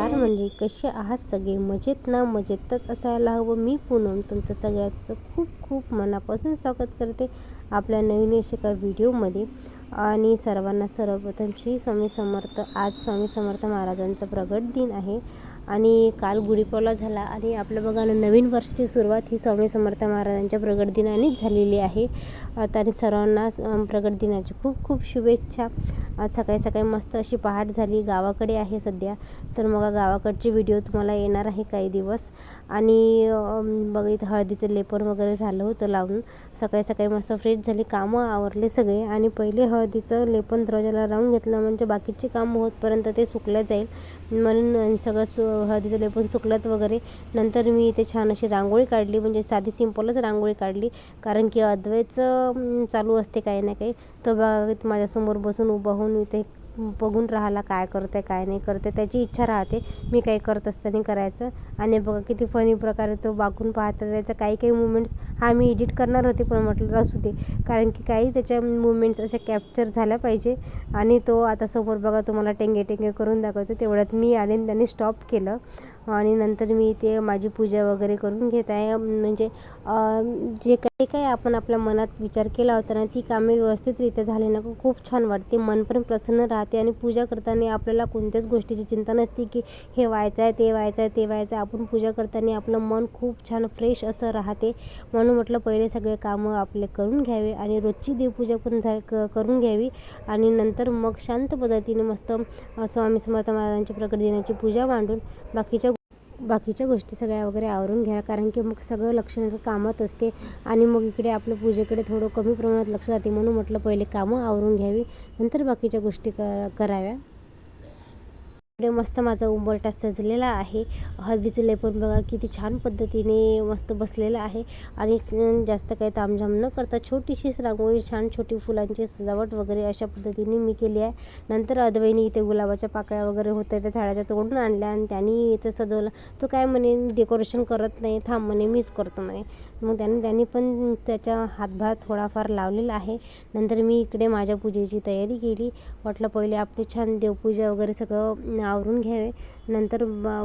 नमस्कार म्हणजे कसे आहात सगळे? मजेत ना? मजेतच असायला हवं. मी पूनम तुमचं सगळ्याचं खूप खूप मनापासून स्वागत करते आपल्या नवीन अशा एका व्हिडिओमध्ये. आणि सर्वांना सर्वप्रथम श्री स्वामी समर्थ आज स्वामी समर्थ महाराजांचा प्रगट दिन आहे. आणि काल गुढीपाडवा झाला आणि आपलं बघा ना नवीन वर्षाची सुरुवात ही स्वामी समर्थ महाराजांच्या प्रगट दिनानेच झालेली आहे. त्याने सर्वांना प्रगट दिनाची खूप खूप शुभेच्छा. आज सकाळी सकाळी मस्त अशी पहाट झाली. गावाकडे आहे सध्या. तर मग गावाकडचे व्हिडिओ तुम्हाला येणार आहे काही दिवस. आणि अं, बघा इथं हळदीचं लेपन वगैरे झालं होतं लावून. सकाळी सकाळी मस्त फ्रेश झाली कामं आवरले सगळे. आणि पहिले हळदीचं लेपन दरवाजाला लावून घेतलं म्हणजे बाकीची कामं होतपर्यंत ते सुकलं जाईल. म्हणून सगळं सु हळदीचं लेपन सुकलत वगैरे. नंतर मी इथे छान अशी रांगोळी काढली म्हणजे साधी सिंपलच रांगोळी काढली. कारण की अद्वैचं चालू असते काही ना काही. तो बघा माझ्यासमोर बसून उभा होऊन इथे बघून राहिला काय करते काय नाही करते त्याची इच्छा राहते मी काही करत असताना करायचं. आणि बघा किती फनी प्रकारे तो वाकून पाहता. त्याचा काही काही मुमेंट्स हा मी एडिट करणार होते पण म्हटलं असू दे. कारण की काही त्याच्या मुमेंट्स अशा कॅप्चर झाल्या पाहिजे. आणि तो आता समोर बघा तुम्हाला टेंगे टेंगे करून दाखवते. तेवढ्यात मी आणि त्याने स्टॉप केलं. आणि नंतर मी ते माझी पूजा वगैरे करून घेत आहे. म्हणजे जे काही काही आपण आपल्या मनात विचार केला होता ना ती कामे व्यवस्थितरित्या झाली ना खूप छान वाटते. मन पण प्रसन्न राहते आणि पूजा करताना आपल्याला कोणत्याच गोष्टीची चिंता नसते की हे व्हायचं आहे ते व्हायचं आहे ते व्हायचं आहे. आपण पूजा करताना आपलं मन खूप छान फ्रेश असं राहते. म्हणून म्हटलं पहिले सगळे कामं आपले करून घ्यावे आणि रोजची देवपूजा पण झा क करून घ्यावी. आणि नंतर मग शांत पद्धतीने मस्त स्वामी समर्थ महाराजांची प्रकट दिनाची पूजा मांडून बाकीच्या बाकीच्या गोष्टी सगळ्या वगैरे आवरून घ्या. कारण की मग सगळं लक्ष कामात असते आणि मग इकडे आपलं पूजेकडे थोडं कमी प्रमाणात लक्ष जाते म्हणून म्हटलं पहिले कामं आवरून घ्यावी. नंतर बाकीच्या गोष्टी क कराव्या. इकडे मस्त माझा उंबरटा सजलेला आहे. हळदीचं लेपन बघा किती छान पद्धतीने मस्त बसलेलं आहे. आणि जास्त काही तामझाम न करता छोटीशीच रांगोळी छान छोटी फुलांची सजावट वगैरे अशा पद्धतीने मी केली आहे. नंतर अद्वैनी इथे गुलाबाच्या पाकळ्या वगैरे होत्या त्या झाडाच्या तोडून आणल्या आणि त्यांनी इथं सजवलं. तो काय म्हणे डेकोरेशन करत नाही थांब म्हणे मीच करतो म्हणे. मग त्यांनी त्यांनी पण त्याच्या हातभार थोडाफार लावलेला आहे. नंतर मी इकडे माझ्या पूजेची तयारी केली. वाटलं पहिले आपली छान देवपूजा वगैरे सगळं आवरून घ्यावे. नंतर बा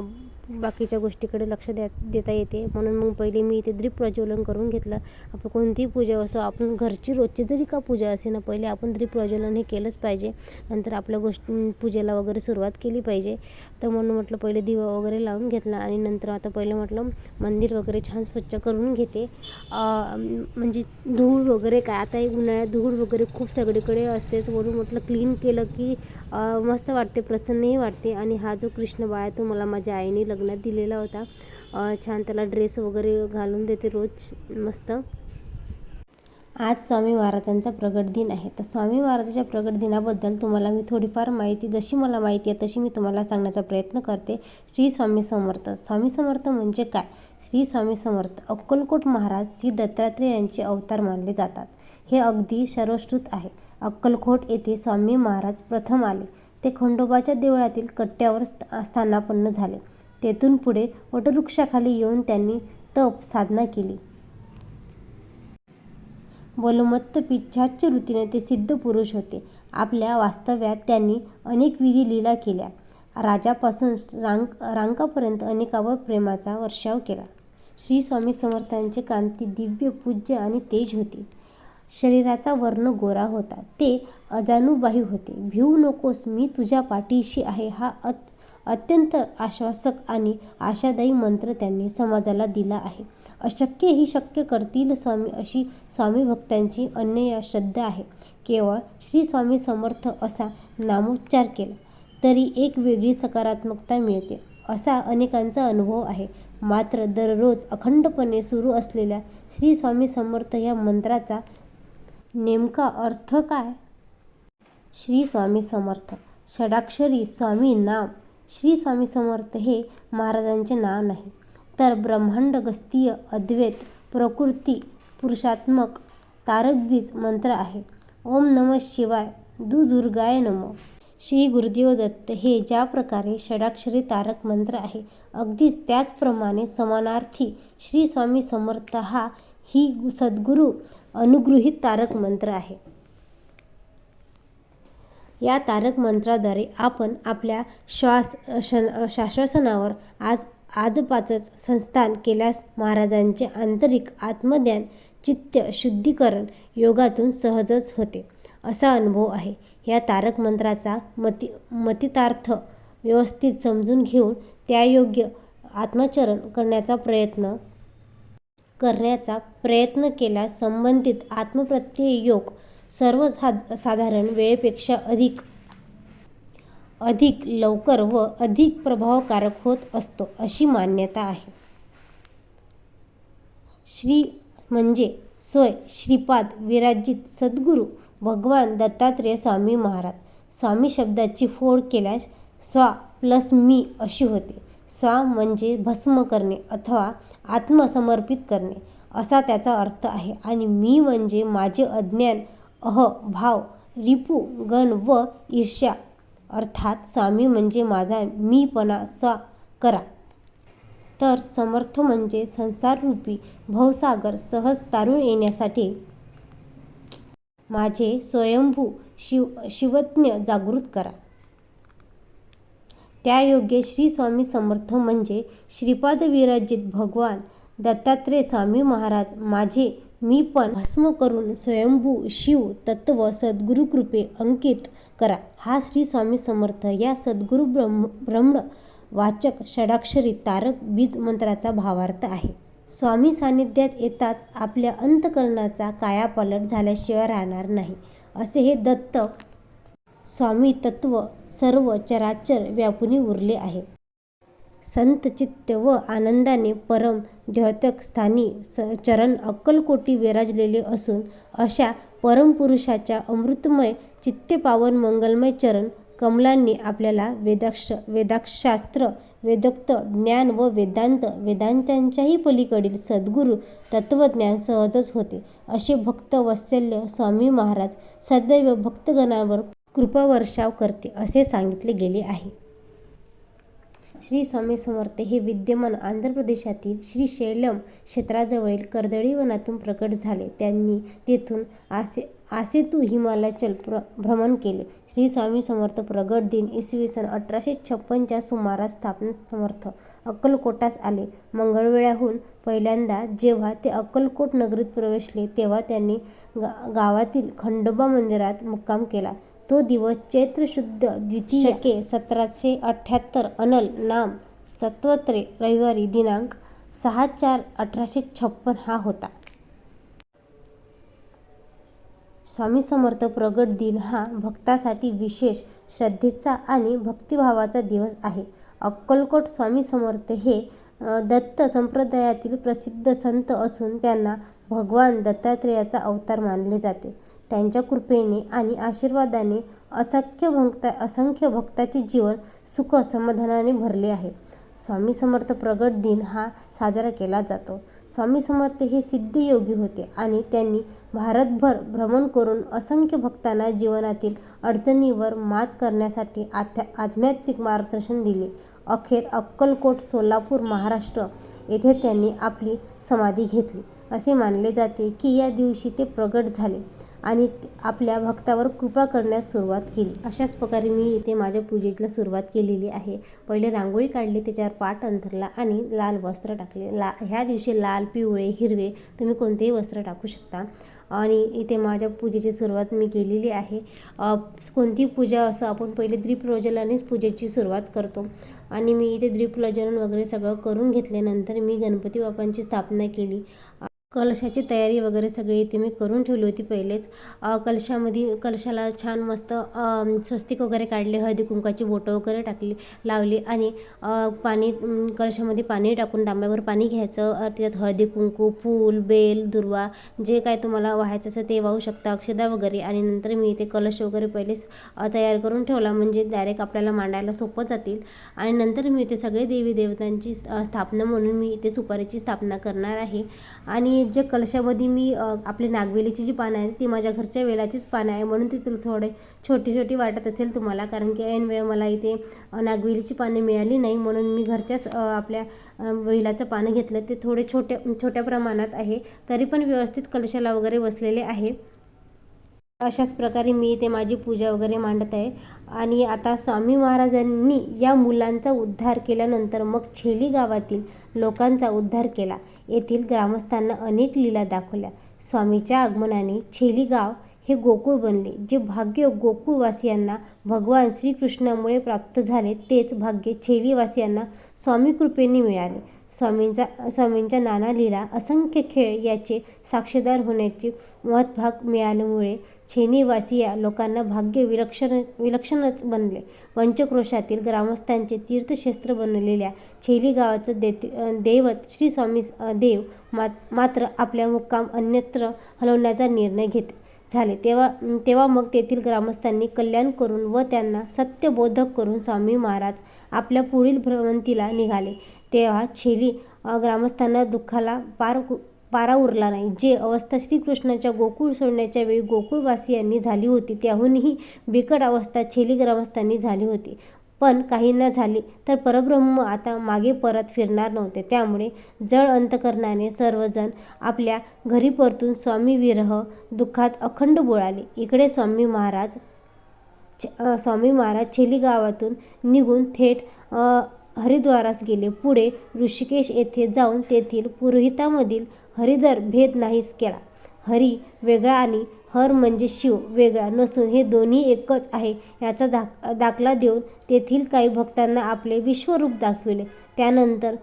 बाकीच्या गोष्टीकडे लक्ष द्या देता येते. म्हणून मग पहिले मी इथे दीप प्रज्वलन करून घेतलं. आपण कोणतीही पूजा असो आपण घरची रोजची जरी का पूजा असे ना पहिले आपण दीप प्रज्वलन हे केलंच पाहिजे. नंतर आपल्या गोष्टी पूजेला वगैरे सुरुवात केली पाहिजे. तर म्हणून म्हटलं पहिले दिवा वगैरे लावून घेतला आणि नंतर आता पहिले म्हटलं मंदिर वगैरे छान स्वच्छ करून घेते. म्हणजे धूळ वगैरे काय आता हे उन्हाळ्यात धूळ वगैरे खूप सगळीकडे असते म्हणून म्हटलं क्लीन केलं की मस्त वाटते प्रसन्नही वाटते. आणि हा जो कृष्ण बाळ आहे तो मला माझ्या आईने लग्नात दिलेला होता. छान त्याला ड्रेस वगैरे घालून देते रोज मस्त. आज स्वामी महाराजांचा प्रगट दिन आहे. तर स्वामी महाराजांच्या प्रगट दिनाबद्दल तुम्हाला मी थोडीफार माहिती जशी मला माहिती आहे तशी मी तुम्हाला सांगण्याचा प्रयत्न करते. श्री स्वामी समर्थ. स्वामी समर्थ म्हणजे काय? श्री स्वामी समर्थ अक्कलकोट महाराज श्री दत्तात्रय यांचे अवतार मानले जातात. हे अगदी सर्वश्रुत आहे. अक्कलकोट येथे स्वामी महाराज प्रथम आले. ते खंडोबाच्या देवळातील कट्ट्यावर स्थानापन्न झाले. तेथून पुढे वटवृक्षाखाली येऊन त्यांनी तप साधना केली. बलमत्त पिच्छाच्य वृत्तीने ते सिद्ध पुरुष होते. आपल्या वास्तव्यात त्यांनी अनेक विधी लीला केल्या. राजापासून रांक रांकापर्यंत अनेकावर प्रेमाचा वर्षाव केला. श्री स्वामी समर्थांचे कांती दिव्य पूज्य आणि तेज होती. शरीराचा वर्ण गोरा होता. ते अजानुबाही होते. भिवू नकोस मी तुझ्या पाठीशी आहे. हा अत अत्यंत आश्वासक आणि आशादायी मंत्र त्यांनी समाजाला दिला आहे. अशक्य ही शक्य करतील स्वामी अशी स्वामी भक्तांची अन्य श्रद्धा आहे. केवळ श्री स्वामी समर्थ असा नामोच्चार केला तरी एक वेगळी सकारात्मकता मिळते असा अनेकांचा अनुभव आहे. मात्र दररोज अखंडपणे सुरू असलेल्या श्री स्वामी समर्थ या मंत्राचा नेमका अर्थ काय? श्री स्वामी समर्थ षडाक्षरी स्वामी नाम श्री स्वामी समर्थ हे महाराजांचे नाव नाही. तर ब्रह्मांड गस्तीय अद्वैत प्रकृती पुरुषात्मक तारकबीज मंत्र आहे. ओम नम शिवाय दु दुर्गाय नमो. श्री गुरुदेव दत्त हे ज्या प्रकारे षडाक्षरी तारक मंत्र आहे अगदीच त्याचप्रमाणे समानार्थी श्री स्वामी समर्थ हा ही सद्गुरू अनुगृहीत तारक मंत्र आहे. या तारक मंत्राद्वारे आपण आपल्या श्वास शन शाश्वासनावर आज आजपाचच संस्थान केल्यास महाराजांचे आंतरिक आत्मज्ञान चित्त शुद्धीकरण योगातून सहजच होते. असा अनुभव आहे. या तारक मंत्राचा मती मतितार्थ व्यवस्थित समजून घेऊन त्यायोग्य आत्मचरण करण्याचा प्रयत्न करण्याचा प्रयत्न केल्यास संबंधित आत्मप्रत्यय योग सर्वसाध साधारण वेळेपेक्षा अधिक अधिक लवकर व अधिक प्रभावकारक होत असतो अशी मान्यता आहे. श्री म्हणजे सोय श्रीपाद विराजित सद्गुरू भगवान दत्तात्रेय स्वामी महाराज. स्वामी शब्दाची फोड केल्यास स्वा प्लस मी अशी होते. स्वा म्हणजे भस्म करणे अथवा आत्मसमर्पित करणे असा त्याचा अर्थ आहे. आणि मी म्हणजे माझे अज्ञान अह भाव रिपू गण व ईर्ष्या. अर्थात स्वामी म्हणजे माझा मीपणा स्वा करा. तर समर्थ म्हणजे संसाररूपी भवसागर सहज तारून येण्यासाठी माझे स्वयंभू शिव शिवज्ञ जागृत करा. त्यायोग्य श्री स्वामी समर्थ म्हणजे श्रीपाद विराजित भगवान दत्तात्रेय स्वामी महाराज माझे मी पण भस्म करून स्वयंभू शिव तत्व सद्गुरुकृपे अंकित करा. हा श्री स्वामी समर्थ. या सद्गुरु ब्रह्म ब्रह्म वाचक षडाक्षरी तारक बीज मंत्राचा भावार्थ आहे. स्वामी सानिध्यात येताच आपल्या अंतकरणाचा कायापालट झाल्याशिवाय राहणार नाही. असे हे दत्त स्वामी तत्व सर्व चराचर व्यापुनी उरले आहे. संतचित्त व आनंदाने परम द्योतक स्थानी स चरण अक्कलकोटी विराजलेले असून अशा परमपुरुषाच्या अमृतमय चित्तपावन मंगलमय चरण कमलांनी आपल्याला वेदाक्ष वेदाक्षशास्त्र वेदोक्त ज्ञान व वेदांत वेदांतांच्याही पलीकडील सद्गुरू तत्त्वज्ञान सहजच होते. असे भक्त वत्सल्य स्वामी महाराज सदैव भक्तगणांवर कृपावर्षाव करते असे सांगितले गेले आहे. श्री स्वामी समर्थ हे विद्यमान आंध्र प्रदेशातील श्री शैलम क्षेत्राजवळील कर्दळी वनातून प्रकट झाले. त्यांनी तेथून आसे आसेतू हिमालयाचल प्र भ्रमण केले. श्री स्वामी समर्थ प्रगट दिन इसवी सन अठराशे छप्पनच्या सुमारास स्थापन समर्थ अक्कलकोटास आले. मंगळवेळ्याहून पहिल्यांदा जेव्हा ते अक्कलकोट नगरीत प्रवेशले तेव्हा त्यांनी गा गावातील खंडोबा मंदिरात मुक्काम केला. तो दिवस चैत्र शुद्ध द्वितीय सतराशे अठ्ठ्याहत्तर अनल नाम सत्वत्रे रविवारी दिनांक सहा चार अठराशे छप्पन हा होता. स्वामी समर्थ प्रगट दिन हा भक्तासाठी विशेष श्रद्धेचा आणि भक्तिभावाचा दिवस आहे. अक्कलकोट स्वामी समर्थ हे दत्त संप्रदायातील प्रसिद्ध संत असून त्यांना भगवान दत्तात्रेयाचा अवतार मानले जाते. त्यांच्या कृपेने आणि आशीर्वादाने असंख्य भक्ता असंख्य भक्ताचे जीवन सुख समाधानाने भरले आहे. स्वामी समर्थ प्रगट दिन हा साजरा केला जातो. स्वामी समर्थ हे सिद्धयोगी होते आणि त्यांनी भारतभर भ्रमण करून असंख्य भक्तांना जीवनातील अडचणीवर मात करण्यासाठी आध्या आध्यात्मिक मार्गदर्शन दिले. अखेर अक्कलकोट सोलापूर महाराष्ट्र येथे त्यांनी आपली समाधी घेतली. असे मानले जाते की या दिवशी ते प्रगट झाले. आणि आपल्या भक्तावर कृपा करण्यास सुरुवात केली. अशाच प्रकारे मी इथे माझ्या पूजेला सुरुवात केलेली आहे. पहिले रांगोळी काढली त्याच्यावर पाट अंतरला आणि लाल वस्त्र टाकले. ला ह्या दिवशी लाल पिवळे हिरवे तुम्ही कोणतेही वस्त्र टाकू शकता. आणि इथे माझ्या पूजेची सुरुवात मी केलेली आहे. कोणती पूजा असं आपण पहिले द्वीप्रज्वलनेच पूजेची सुरुवात करतो. आणि मी इथे द्वीप्रज्वलन वगैरे सगळं करून घेतल्यानंतर मी गणपती बाप्पांची स्थापना केली. कलशाची तयारी वगैरे सगळी इथे मी करून ठेवली होती पहिलेच. कलशामध्ये कलशाला छान मस्त स्वस्तिक वगैरे काढले हळदी कुंकाची बोटं वगैरे टाकली लावली आणि पाणी कलशामध्ये पाणी टाकून तांब्यावर पाणी घ्यायचं. त्यात त्याच्यात हळदी कुंकू फूल बेल दुर्वा जे काय तुम्हाला व्हायचं असेल ते वाहू शकता अक्षदा वगैरे. आणि नंतर मी इथे कलश वगैरे पहिलेच तयार करून ठेवला म्हणजे डायरेक्ट आपल्याला मांडायला सोपं जातील. आणि नंतर मी इथे सगळे देवी देवतांची स्थापना म्हणून मी इथे सुपारीची स्थापना करणार आहे. आणि जे कलशामध्ये मी आपली नागवेलीची जी पानं आहेत ती माझ्या घरच्या वेलाचीच पानं आहे म्हणून ती तुला थोडे छोटी छोटी वाटत असेल तुम्हाला. कारण की ऐन वेळ मला इथे नागवेलीची पाने मिळाली नाही म्हणून मी घरच्याच आपल्या वेलाचं पानं घेतलं. ते थोडे छोटे छोट्या प्रमाणात आहे. तरी पण व्यवस्थित कलशाला वगैरे बसलेले आहे. अशाच प्रकारे मी इथे माझी पूजा वगैरे मांडत आहे. आणि आता स्वामी महाराजांनी या मुलांचा उद्धार केल्यानंतर मग छेली गावातील लोकांचा उद्धार केला. येथील ग्रामस्थांना अनेक लीला दाखवल्या. स्वामीच्या आगमनाने छेली गाव हे गोकुळ बनले. जे भाग्य गोकुळवासियांना भगवान श्रीकृष्णामुळे प्राप्त झाले तेच भाग्य छेलीवासियांना स्वामी कृपेने मिळाले. स्वामींचा स्वामींच्या नाना लीला असंख्य खेळ याचे साक्षीदार होण्याची महत्भाग मिळाल्यामुळे छेनीवासी या लोकांना भाग्य विलक्षण विलक्षणच बनले. पंचक्रोशातील ग्रामस्थांचे तीर्थक्षेत्र बनलेल्या छेली गावाचं देत दैवत श्री स्वामी देव मात मात्र आपल्या मुक्काम अन्यत्र हलवण्याचा निर्णय घेत झाले. तेव्हा तेव्हा मग तेथील ग्रामस्थांनी कल्याण करून व त्यांना सत्यबोधक करून स्वामी महाराज आपल्या पुढील भ्रमंतीला निघाले. तेव्हा छेली ग्रामस्थांना दुःखाला पार पारा उरला नाही. जे अवस्था श्रीकृष्णाच्या गोकुळ सोडण्याच्या वेळी गोकुळवासियांनी झाली होती त्याहूनही बिकट अवस्था छेली ग्रामस्थांनी झाली होती. पण काहींना झाली तर परब्रह्म आता मागे परत फिरणार नव्हते. त्यामुळे जळ अंतकरणाने सर्वजण आपल्या घरी परतून स्वामी विरह दुःखात अखंड बोळाले. इकडे स्वामी महाराज स्वामी महाराज छेली गावातून निघून थेट हरिद्वारास गेले. पुढे ऋषिकेश येथे जाऊन तेथील पुरोहितामधील हरिधर भेद नाहीस केला. हरी वेगळा आणि हर म्हणजे शिव वेगळा नसून हे दोन्ही एकच आहे याचा दाख दाखला देऊन तेथील काही भक्तांना आपले विश्वरूप दाखविले. त्यानंतर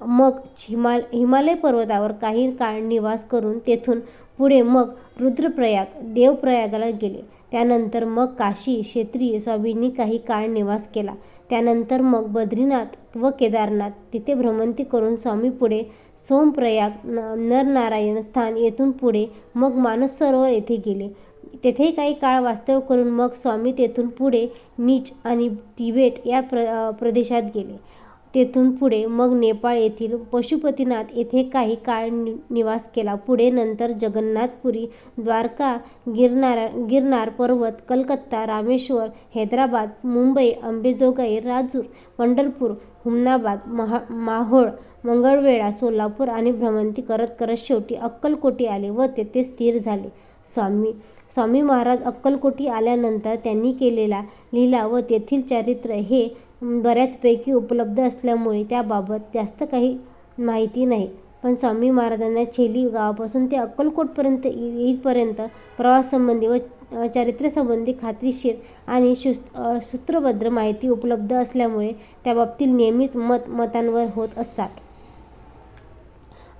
मग हिमाल हिमालय पर्वतावर काही काळ निवास करून तेथून पुढे मग रुद्रप्रयाग देवप्रयागाला गेले. त्यानंतर मग काशी क्षेत्री स्वामींनी काही काळ निवास केला. त्यानंतर मग बद्रीनाथ व केदारनाथ. तिथे भ्रमंती करून स्वामी पुढे सोमप्रयाग न नरनारायण स्थान येथून पुढे मग मानस सरोवर येथे गेले. तेथे काही काळ वास्तव्य करून मग स्वामी तेथून पुढे नीच आणि तिबेट या प्र प्रदेशात गेले. तेथून पुढे मग नेपाळ येथील पशुपतीनाथ येथे काही काळ नि निवास केला. पुढे नंतर जगन्नाथपुरी द्वारका गिरनार गिरनार पर्वत कलकत्ता रामेश्वर हैदराबाद मुंबई अंबेजोगाई राजूर पंढरपूर हुमनाबाद महा माहोळ मंगळवेढा सोलापूर आणि भ्रमंती करत करत शेवटी अक्कलकोटी आले व तेथे स्थिर झाले. स्वामी स्वामी महाराज अक्कलकोटी आल्यानंतर त्यांनी केलेला लीला व तेथील चारित्र्य हे बऱ्याचपैकी उपलब्ध असल्यामुळे त्याबाबत जास्त काही माहिती नाही. पण स्वामी महाराजांना छेली गावापासून ते अक्कलकोटपर्यंत येईपर्यंत प्रवाससंबंधी व अ, चारित्र्यसंबंधी खात्रीशीर आणि सुस सूत्रबद्ध माहिती उपलब्ध असल्यामुळे त्याबाबतील नेहमीच मत मतांवर होत असतात.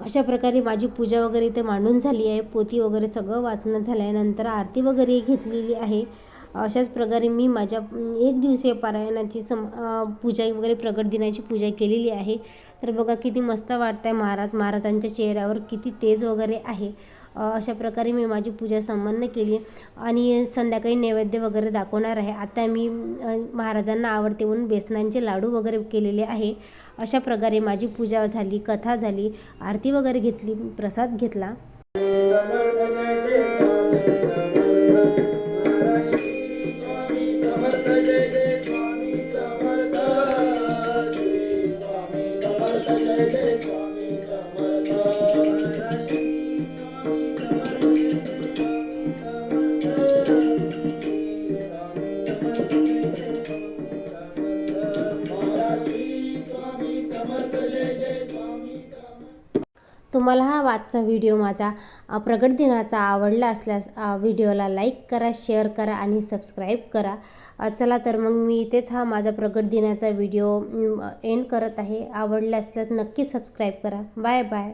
अशा प्रकारे माझी पूजा वगैरे इथे मांडून झाली आहे. पोती वगैरे सगळं वाचणं झालं आहे नंतर आरती वगैरे घेतलेली आहे. अशाच प्रकारे मी माझ्या एक दिवसीय पारायणाची सम पूजा वगैरे प्रगट दिनाची पूजा केलेली आहे. तर बघा किती मस्त वाटत आहे महाराज महाराजांच्या चेहऱ्यावर किती तेज वगैरे आहे. अशा प्रकारे मी माझी पूजा संपन्न केली आणि संध्याकाळी नैवेद्य वगैरे दाखवणार आहे. आता मी महाराजांना आवडते म्हणून बेसनांचे लाडू वगैरे केलेले आहे. अशा प्रकारे माझी पूजा झाली कथा झाली आरती वगैरे घेतली प्रसाद घेतला. तुम्हाला हा आजचा व्हिडिओ माझा प्रगट दिनाचा आवडला असल्यास व्हिडिओला लाईक करा शेअर करा आणि सबस्क्राईब करा. चला तर मग मी इथेच हा माझा प्रगट दिनाचा व्हिडिओ एंड करत आहे. आवडला असल्यास नक्की सबस्क्राईब करा. Bye bye.